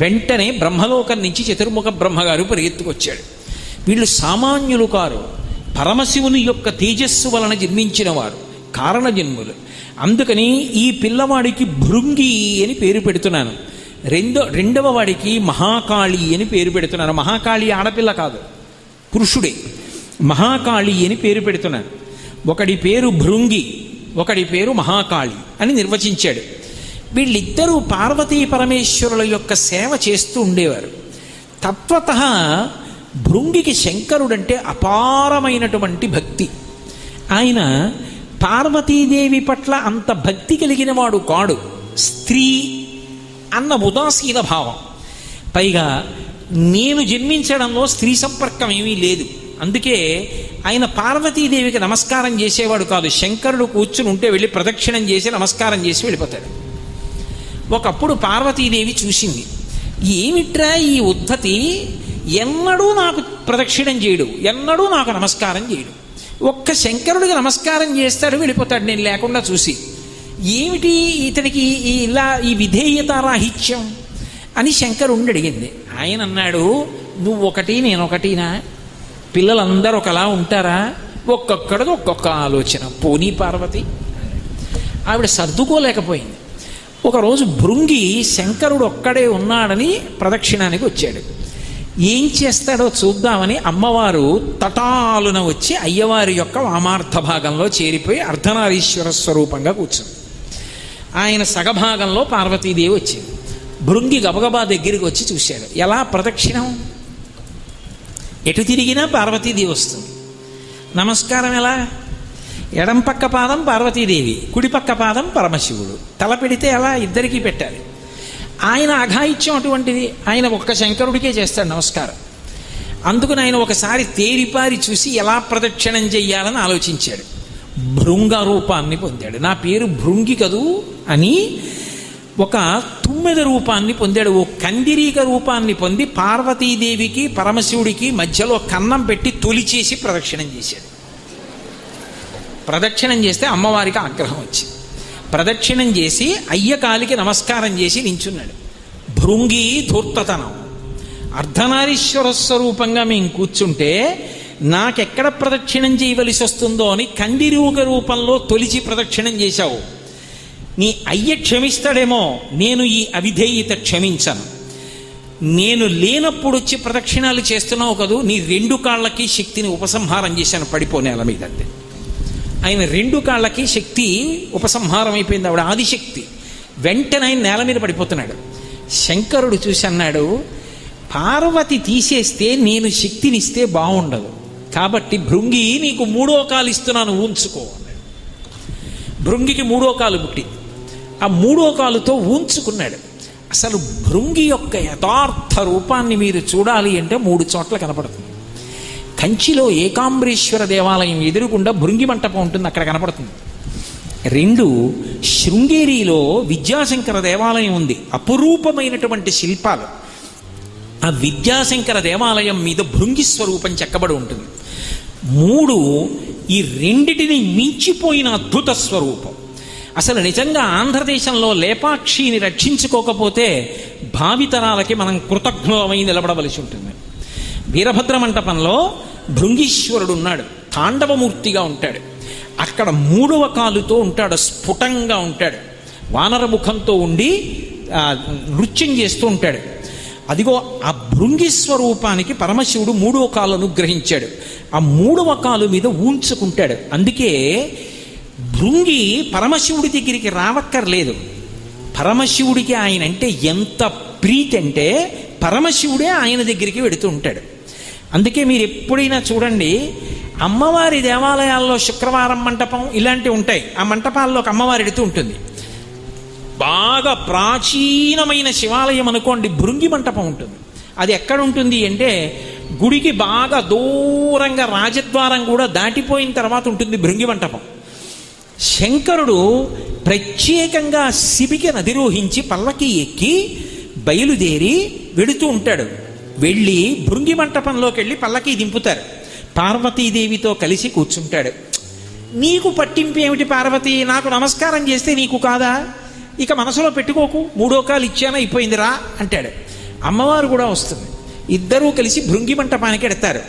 వెంటనే బ్రహ్మలోకం నుంచి చతుర్ముఖ బ్రహ్మగారు పరిగెత్తుకొచ్చాడు. వీళ్ళు సామాన్యులు కారు. పరమశివుని యొక్క తేజస్సు వలన జన్మించిన వారు. కారణ జన్ములు అందుకని ఈ పిల్లవాడికి భృంగి అని పేరు పెడుతున్నాను. రెండో రెండవ వాడికి మహాకాళి అని పేరు పెడుతున్నాను. మహాకాళి ఆడపిల్ల కాదు. పురుషుడే. మహాకాళి అని పేరు పెడుతున్నాను. ఒకడి పేరు భృంగి ఒకడి పేరు మహాకాళి అని నిర్వచించాడు. వీళ్ళిద్దరూ పార్వతీ పరమేశ్వరుల యొక్క సేవ చేస్తూ ఉండేవారు. తత్వత భృంగికి శంకరుడంటే అపారమైనటువంటి భక్తి. ఆయన పార్వతీదేవి పట్ల అంత భక్తి కలిగిన వాడు కాడు. స్త్రీ అన్న ఉదాసీన భావం. పైగా నేను జన్మించడంలో స్త్రీ సంపర్కం ఏమీ లేదు. అందుకే ఆయన పార్వతీదేవికి నమస్కారం చేసేవాడు కాదు. శంకరుడు కూర్చుని ఉంటే వెళ్ళి ప్రదక్షిణం చేసి నమస్కారం చేసి వెళ్ళిపోతాడు. ఒకప్పుడు పార్వతీదేవి చూసింది. ఏమిట్రా ఈ ఉద్ధతి? ఎన్నడూ నాకు ప్రదక్షిణం చేయడు. ఎన్నడూ నాకు నమస్కారం చేయడు. ఒక్క శంకరుడికి నమస్కారం చేస్తాడు వెళ్ళిపోతాడు నేను లేకుండా చూసి. ఏమిటి ఇతనికి ఈ ఇలా ఈ విధేయత రాహిత్యం అని శంకరుణ్ణి అడిగింది. ఆయన అన్నాడు నువ్వు ఒకటి నేను ఒకటినా పిల్లలందరూ ఒకలా ఉంటారా? ఒక్కొక్కడిది ఒక్కొక్క ఆలోచన. పోనీ పార్వతి. ఆవిడ సర్దుకోలేకపోయింది. ఒకరోజు భృంగి శంకరుడు ఒక్కడే ఉన్నాడని ప్రదక్షిణానికి వచ్చాడు. ఏం చేస్తాడో చూద్దామని అమ్మవారు తటాలున వచ్చి అయ్యవారి యొక్క వామార్థ భాగంలో చేరిపోయి అర్ధనారీశ్వర స్వరూపంగా కూర్చుంది. ఆయన సగభాగంలో పార్వతీదేవి వచ్చింది. భృంగి గబగబా దగ్గరికి వచ్చి చూశాడు. ఎలా ప్రదక్షిణం? ఎటు తిరిగినా పార్వతీదేవి వస్తుంది. నమస్కారం ఎలా? ఎడం పక్క పాదం పార్వతీదేవి కుడిపక్క పాదం పరమశివుడు. తల పెడితే ఎలా ఇద్దరికీ పెట్టాలి. ఆయన అఘాయిత్యం అటువంటిది. ఆయన ఒక్క శంకరుడికే చేస్తాడు నమస్కారం. అందుకని ఆయన ఒకసారి తేరిపారి చూసి ఎలా ప్రదక్షిణం చెయ్యాలని ఆలోచించాడు. భృంగ రూపాన్ని పొందాడు. నా పేరు భృంగి కదూ అని ఒక తుమ్మెద రూపాన్ని పొందాడు. ఓ కందిరీక రూపాన్ని పొంది పార్వతీదేవికి పరమశివుడికి మధ్యలో కన్నం పెట్టి తొలిచేసి ప్రదక్షిణం చేశాడు. ప్రదక్షిణం చేస్తే అమ్మవారికి ఆగ్రహం వచ్చింది ప్రదక్షిణం చేసి అయ్యకాలికి నమస్కారం చేసి నించున్నాడు. భృంగి ధూర్తతనం. అర్ధనారీశ్వర స్వరూపంగా మేము కూర్చుంటే నాకెక్కడ ప్రదక్షిణం చేయవలసి వస్తుందో అని కందిరూక రూపంలో తొలిచి ప్రదక్షిణం చేశావు. నీ అయ్య క్షమిస్తాడేమో నేను ఈ అవిధేయత క్షమించను. నేను లేనప్పుడు వచ్చి ప్రదక్షిణాలు చేస్తున్నావు కదూ నీ రెండు కాళ్ళకి శక్తిని ఉపసంహారం చేశాను పడిపో నేల మీద అంతే ఆయన రెండు కాళ్ళకి శక్తి ఉపసంహారం అయిపోయింది ఆవిడ ఆదిశక్తి. వెంటనే ఆయన నేల మీద పడిపోతున్నాడు. శంకరుడు చూసి అన్నాడు పార్వతి తీసేస్తే నేను శక్తినిస్తే బాగుండదు కాబట్టి భృంగి నీకు మూడో కాలు ఇస్తున్నాను ఊంచుకో. భృంగికి మూడో కాలు పుట్టింది. ఆ మూడో కాలుతో ఊంచుకున్నాడు. అసలు భృంగి యొక్క యథార్థ రూపాన్ని మీరు చూడాలి అంటే మూడు చోట్ల కనపడుతుంది. కంచిలో ఏకాంబరేశ్వర దేవాలయం ఎదురుగుండా భృంగి మంటపం ఉంటుంది అక్కడ కనపడుతుంది. రెండు శృంగేరిలో విద్యాశంకర దేవాలయం ఉంది. అపురూపమైనటువంటి శిల్పాలు. ఆ విద్యాశంకర దేవాలయం మీద భృంగి స్వరూపం చెక్కబడి ఉంటుంది. మూడు ఈ రెండిటిని మించిపోయిన అద్భుత స్వరూపం. అసలు నిజంగా ఆంధ్రదేశంలో లేపాక్షిని రక్షించుకోకపోతే భావితరాలకి మనం కృతజ్ఞమై నిలబడవలసి ఉంటుంది. వీరభద్ర మంటపంలో భృంగీశ్వరుడు ఉన్నాడు తాండవమూర్తిగా ఉంటాడు. అక్కడ మూడవ కాలుతో ఉంటాడు స్ఫుటంగా ఉంటాడు. వానర ముఖంతో ఉండి నృత్యం చేస్తూ ఉంటాడు. అదిగో ఆ భృంగి స్వరూపానికి పరమశివుడు మూడవ కాలు అనుగ్రహించాడు. ఆ మూడవ కాలు మీద ఊంచుకుంటాడు అందుకే భృంగి పరమశివుడి దగ్గరికి రావక్కర్లేదు. పరమశివుడికి ఆయన అంటే ఎంత ప్రీతి అంటే పరమశివుడే ఆయన దగ్గరికి వెడుతూ ఉంటాడు. అందుకే మీరు ఎప్పుడైనా చూడండి అమ్మవారి దేవాలయాల్లో శుక్రవారం మంటపం ఇలాంటివి ఉంటాయి. ఆ మంటపాల్లోకి అమ్మవారి ఎడుతూ ఉంటుంది. బాగా ప్రాచీనమైన శివాలయం అనుకోండి భృంగి మంటపం ఉంటుంది. అది ఎక్కడ ఉంటుంది అంటే గుడికి బాగా దూరంగా రాజద్వారం కూడా దాటిపోయిన తర్వాత ఉంటుంది భృంగి మంటపం. శంకరుడు ప్రత్యేకంగా శిబికి అధిరోహించి పల్లకి ఎక్కి బయలుదేరి వెడుతూ ఉంటాడు. వెళ్ళి భృంగి మంటపంలోకి వెళ్ళి పల్లకి దింపుతారు. పార్వతీదేవితో కలిసి కూర్చుంటాడు. నీకు పట్టింపు ఏమిటి పార్వతి? నాకు నమస్కారం చేస్తే నీకు కాదా? ఇక మనసులో పెట్టుకోకు. మూడో కాలు ఇచ్చాను అయిపోయిందిరా అంటాడు. అమ్మవారు కూడా వస్తుంది. ఇద్దరూ కలిసి భృంగి మంటపానికి ఎడతారు.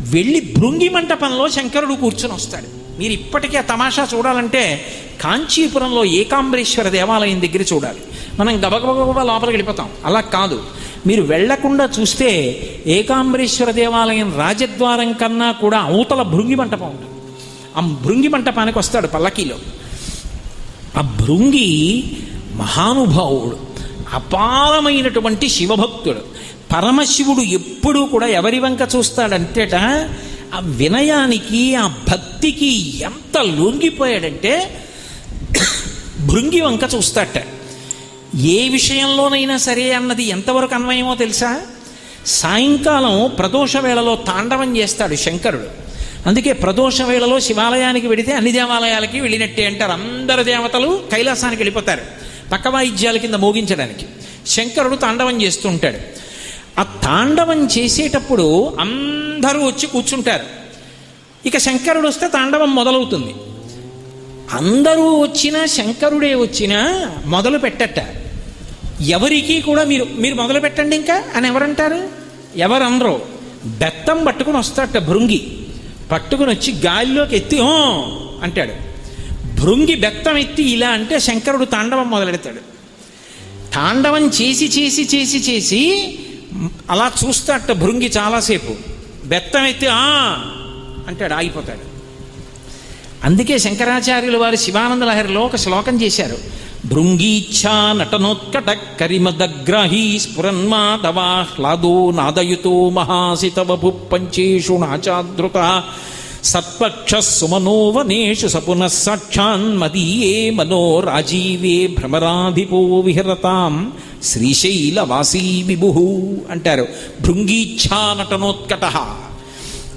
వెళ్ళి భృంగి మంటపంలో శంకరుడు కూర్చొని వస్తాడు. మీరు ఇప్పటికీ ఆ తమాషా చూడాలంటే కాంచీపురంలో ఏకాంబరేశ్వర దేవాలయం దగ్గర చూడాలి. మనం గబగబగబ లోపలికి వెళ్ళిపోతాం. అలా కాదు. మీరు వెళ్ళకుండా చూస్తే ఏకాంబరేశ్వర దేవాలయం రాజద్వారం కన్నా కూడా అవతల భృంగి మంటపం ఉంటుంది. ఆ భృంగి మంటపానికి వస్తాడు పల్లకీలో. ఆ భృంగి మహానుభావుడు అపారమైనటువంటి శివభక్తుడు. పరమశివుడు ఎప్పుడూ కూడా ఎవరి వంక చూస్తాడంటేట ఆ వినయానికి ఆ భక్తికి ఎంత లొంగిపోయాడంటే భృంగి వంక చూస్తాట ఏ విషయంలోనైనా సరే అన్నది ఎంతవరకు అన్వయమో తెలుసా? సాయంకాలం ప్రదోష వేళలో తాండవం చేస్తాడు శంకరుడు. అందుకే ప్రదోష వేళలో శివాలయానికి వెడితే అన్ని దేవాలయాలకి వెళ్ళినట్టే అంటారు. అందరు దేవతలు కైలాసానికి వెళ్ళిపోతారు. పక్క వాయిద్యాల కింద మోగించడానికి. శంకరుడు తాండవం చేస్తూ ఉంటాడు. ఆ తాండవం చేసేటప్పుడు అందరూ వచ్చి కూర్చుంటారు. ఇక శంకరుడు వస్తే తాండవం మొదలవుతుంది. అందరూ వచ్చినా శంకరుడే వచ్చినా మొదలు పెట్టట. ఎవరికి కూడా మీరు మీరు మొదలు పెట్టండి ఇంకా అని ఎవరంటారు? ఎవరనరు బెత్తం పట్టుకుని వస్తాడట భృంగి. పట్టుకుని వచ్చి గాలిలోకి ఎత్తి "ఓ" అంటాడు. భృంగి బెత్తం ఎత్తి ఇలా అంటే శంకరుడు తాండవం మొదలెడతాడు. తాండవం చేసి చేసి చేసి చేసి అలా చూస్తాడట భృంగి చాలాసేపు. బెత్తం ఎత్తి "ఆ" అంటాడు ఆగిపోతాడు. అందుకే శంకరాచార్యులు వారు శివానంద లహరిలో ఒక శ్లోకం చేశారు. భృంగీచ్ఛా నటనోత్కట కరిమదగ్రాహీ స్ఫురన్మాధవాహ్లాదో నాదయుతో మహాసితవభు పంచేషు నాచాదృత సత్పక్ష సుమనోవనేషు సపునః సాక్షాన్మదీయే మనో రాజీవే భ్రమరాధిపో విహరతాం శ్రీశైలవాసీ విభు అంటారు. భృంగీచ్ఛా నటనోత్కట.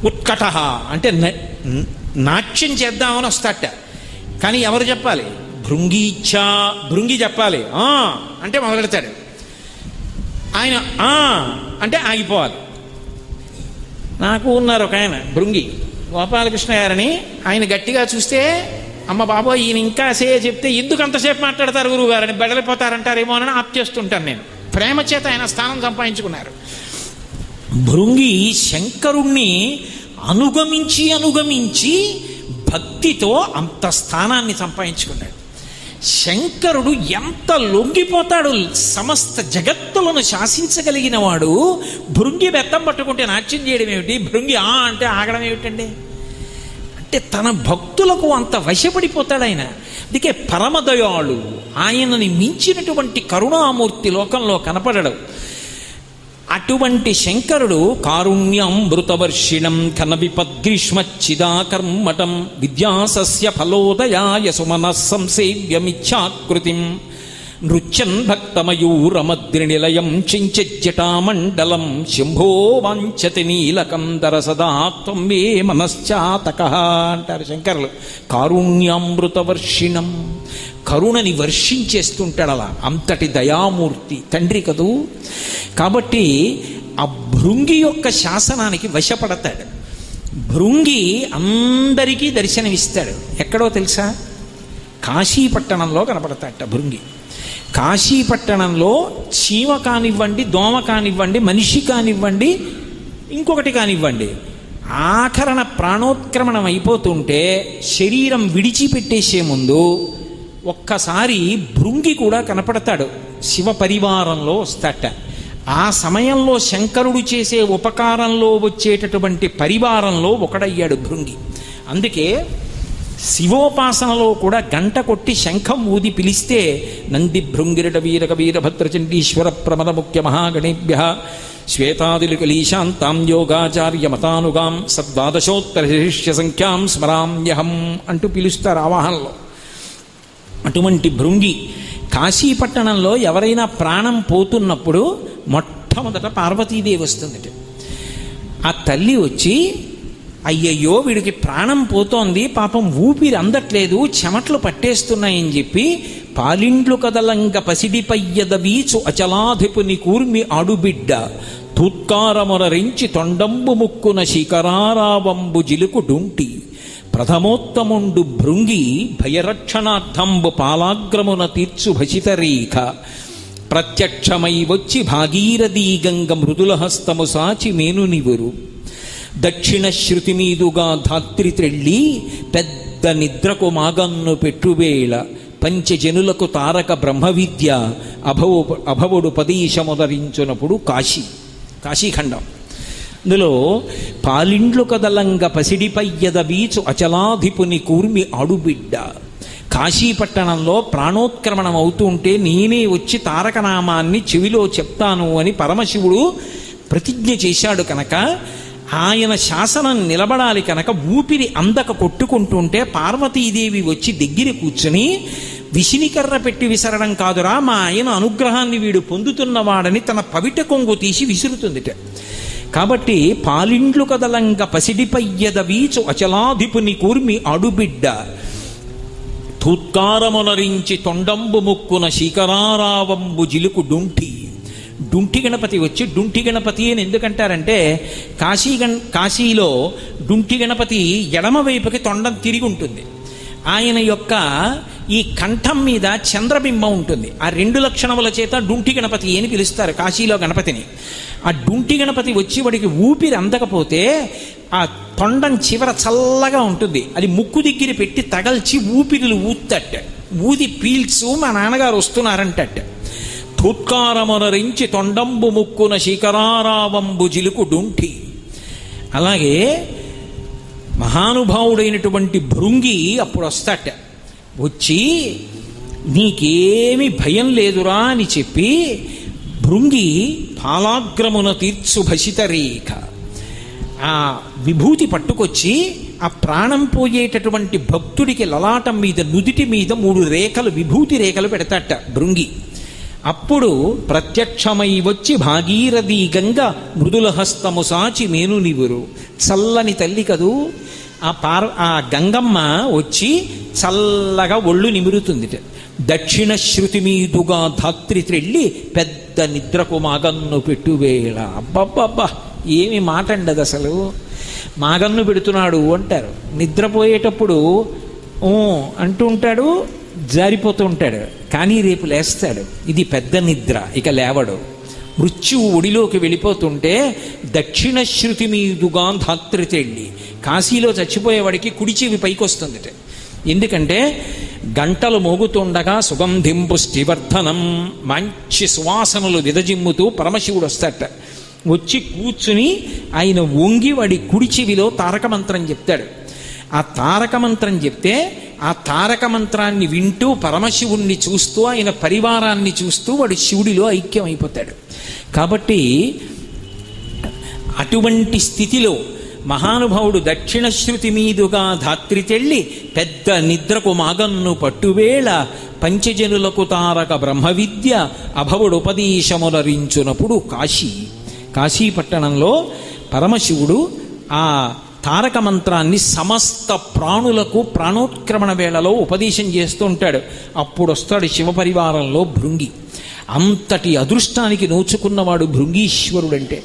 ఉత్కట అంటే నాట్యం చేద్దామని వస్తాట కానీ ఎవరు చెప్పాలి? భృంగీచ్ఛా భృంగి చెప్పాలి. "ఆ" అంటే మొదలెడతాడు. ఆయన "ఆ" అంటే ఆగిపోవాలి. నాకు ఉన్నారు ఒక ఆయన భృంగి. గోపాలకృష్ణ గారని ఆయన గట్టిగా చూస్తే అమ్మ బాబోయ్ ఈయన ఇంకా సే చెప్తే ఎందుకు అంతసేపు మాట్లాడతారు గురువు గారని బెడలిపోతారంటారేమో అని ఆప్ చేస్తుంటాను నేను. ప్రేమ చేత ఆయన స్థానం సంపాదించుకున్నారు. భృంగి శంకరుణ్ణి అనుగమించి అనుగమించి భక్తితో అంత స్థానాన్ని సంపాదించుకున్నాడు. శంకరుడు ఎంత లొంగిపోతాడు సమస్త జగత్తులను శాసించగలిగిన వాడు భృంగి బెత్తం పట్టుకుంటే నాట్యం చేయడం ఏమిటి? భృంగి ఆ అంటే ఆగడం ఏమిటండి? అంటే తన భక్తులకు అంత వశపడిపోతాడు ఆయన. అందుకే పరమదయాళు ఆయనని మించినటువంటి కరుణామూర్తి లోకంలో కనపడడు. అటువంటి శంకరుడు కారుణ్యం మృతవర్షిణం కన విపద్గ్రీష్మచ్చిదాకర్మటం విద్యాసస్య ఫలోదయాయ సుమన సంసేవ్యమిచ్చాకృతిం నృత్యన్ భక్తమయూరమద్రినిలయం చించజ్జటామండలం శంభో వాంఛతి నీలకందర దరసదా త్వమ్మే మే మనశ్చాతక అంటారు శంకరులు. కారుణ్యామృతవర్షిణం. కరుణని వర్షించేస్తుంటాడు అలా. అంతటి దయామూర్తి. తండ్రి కదూ? కాబట్టి ఆ భృంగి యొక్క శాసనానికి వశపడతాడు. భృంగి అందరికీ దర్శనమిస్తాడు. ఎక్కడో తెలుసా? కాశీపట్టణంలో కనపడతాడట భృంగి. కాశీపట్టణంలో చీమ కానివ్వండి దోమ కానివ్వండి మనిషి కానివ్వండి ఇంకొకటి కానివ్వండి. ఆఖరణ ప్రాణోత్క్రమణం అయిపోతుంటే శరీరం విడిచిపెట్టేసే ముందు ఒక్కసారి భృంగి కూడా కనపడతాడు. శివ పరివారంలో వస్తాట. ఆ సమయంలో శంకరుడు చేసే ఉపకారంలో వచ్చేటటువంటి పరివారంలో ఒకడయ్యాడు భృంగి. అందుకే శివోపాసనలో కూడా గంట కొట్టి శంఖం ఊది పిలిస్తే నంది భృంగిరట వీరక వీరభద్రచండీశ్వర ప్రమద ముఖ్య మహాగణేభ్య శ్వేతాదిలికలీశాంతాం యోగాచార్య మతానుగాం సద్వాదశోత్తర శిష్య సంఖ్యాం స్మరామ్యహం అంటూ పిలుస్తారు ఆవాహనలో అటువంటి భృంగి కాశీపట్టణంలో ఎవరైనా ప్రాణం పోతున్నప్పుడు మొట్టమొదట పార్వతీదేవి వస్తుందట. ఆ తల్లి వచ్చి అయ్యయ్యో వీడికి ప్రాణం పోతోంది పాపం ఊపిరి అందట్లేదు చెమట్లు పట్టేస్తున్నాయని చెప్పి పాలిండ్లు కదలంగ పసిడిపయ్యద వీచు అచలాధిపుని కూర్మి ఆడుబిడ్డ. తూత్కారమునరించి తొండంబు ముక్కున శిఖరారావంబు జిలుకు డుంటి. ప్రథమోత్తముండు భృంగి భయరక్షణార్థంబు పాలాగ్రమున తీర్చు భసితరేఖ. ప్రత్యక్షమై వచ్చి భాగీరథీ గంగ మృదుల హస్తము సాచి మేను నివురు దక్షిణ శృతి మీదుగా ధాత్రి త్రెళ్ళి పెద్ద నిద్రకు మాగన్ను పెట్టువేళ పంచజనులకు తారక బ్రహ్మ విద్య అభవు అభవుడు పదీశముదరించునప్పుడు కాశీ కాశీఖండం. ఇందులో పాలిండ్లు కదలంగ పసిడిపయ్యద వీచు అచలాధిపుని కూర్మి ఆడుబిడ్డ. కాశీపట్టణంలో ప్రాణోత్క్రమణం అవుతూ ఉంటే నేనే వచ్చి తారకనామాన్ని చెవిలో చెప్తాను అని పరమశివుడు ప్రతిజ్ఞ చేశాడు కనుక ఆయన శాసనం నిలబడాలి కనుక ఊపిరి అందక కొట్టుకుంటుంటే పార్వతీదేవి వచ్చి దగ్గర కూర్చుని విసినికర్ర పెట్టి విసరడం కాదురా మా ఆయన అనుగ్రహాన్ని వీడు పొందుతున్నవాడని తన పవిట కొంగు తీసి విసురుతుందిట. కాబట్టి పాలిండ్లు కదలంగ పసిడిపయ్యద వీచు అచలాధిపుని కూర్మి అడుబిడ్డ. తూత్కారమునరించి తొండంబు ముక్కున శిఖరారావంబు జిలుకు డుంటి డుంటి గణపతి వచ్చి డుంటి గణపతి అని ఎందుకంటారంటే కాశీ గణ కాశీలో డుంటి గణపతి ఎడమ వైపుకి తొండం తిరిగి ఉంటుంది. ఆయన యొక్క ఈ కంఠం మీద చంద్రబింబం ఉంటుంది. ఆ రెండు లక్షణముల చేత డుంటి గణపతి అని పిలుస్తారు కాశీలో గణపతిని. ఆ డుంటి గణపతి వచ్చి వాడికి ఊపిరి అందకపోతే ఆ తొండం చివర చల్లగా ఉంటుంది. అది ముక్కు దగ్గర పెట్టి తగల్చి ఊపిరిలు ఊత్తట్ట. ఊది పీల్చు మా నాన్నగారు వస్తున్నారంటట్ట. తూత్కారమునరించి తొండంబు ముక్కున శిఖరారావంబు జిలుకు డుంటి అలాగే మహానుభావుడైనటువంటి భృంగి అప్పుడు వస్తాట వచ్చి నీకేమి భయం లేదురా అని చెప్పి భృంగి పాలాగ్రమున తీర్చు భసిత రేఖ ఆ విభూతి పట్టుకొచ్చి ఆ ప్రాణం పోయేటటువంటి భక్తుడికి లలాటం మీద నుదిటి మీద మూడు రేఖలు విభూతి రేఖలు పెడతాట భృంగి. అప్పుడు ప్రత్యక్షమై వచ్చి భాగీరథి గంగ మృదుల హస్తము సాచి నేను నివురు చల్లని తల్లి కదూ. ఆ పార్ ఆ గంగమ్మ వచ్చి చల్లగా ఒళ్ళు నిమురుతుంది దక్షిణ శృతి మీదుగా ధాత్రి త్రెళ్ళి పెద్ద నిద్రకు మాగన్ను పెట్టువేళ. అబ్బబ్బబ్బా ఏమి మాట అండదు అసలు మాగన్ను పెడుతున్నాడు అంటారు. నిద్రపోయేటప్పుడు ఊ అంటూ ఉంటాడు. జారిపోతూ ఉంటాడు. కానీ రేపు లేస్తాడు. ఇది పెద్ద నిద్ర. ఇక లేవడు. మృత్యువు ఒడిలోకి వెళ్ళిపోతుంటే దక్షిణ శృతి మీదుగా ధాత్రి తెళ్ళి కాశీలో చచ్చిపోయేవాడికి కుడి చెవి పైకి వస్తుంది ఎందుకంటే గంటలు మోగుతుండగా సుగంధిం పుష్టివర్ధనం మంచి సువాసనలు విదజిమ్ముతూ పరమశివుడు వస్తాట వచ్చి కూర్చుని ఆయన వంగి వాడి కుడి చెవిలో తారక మంత్రం చెప్తాడు. ఆ తారక మంత్రం చెప్తే ఆ తారక మంత్రాన్ని వింటూ పరమశివుణ్ణి చూస్తూ ఆయన పరివారాన్ని చూస్తూ వాడు శివుడిలో ఐక్యం అయిపోతాడు కాబట్టి అటువంటి స్థితిలో మహానుభావుడు దక్షిణ శృతి మీదుగా ధాత్రి తెళ్ళి పెద్ద నిద్రకు మాగన్ను పట్టువేళ పంచజనులకు తారక బ్రహ్మ విద్య అభవుడు ఉపదేశములరించునప్పుడు కాశీ. కాశీపట్టణంలో పరమశివుడు ఆ తారక మంత్రాన్ని సమస్త ప్రాణులకు ప్రాణోత్క్రమణ వేళలో ఉపదేశం చేస్తూ ఉంటాడు. అప్పుడు వస్తాడు శివపరివారంలో భృంగి. అంతటి అదృష్టానికి నోచుకున్నవాడు భృంగీశ్వరుడంటే.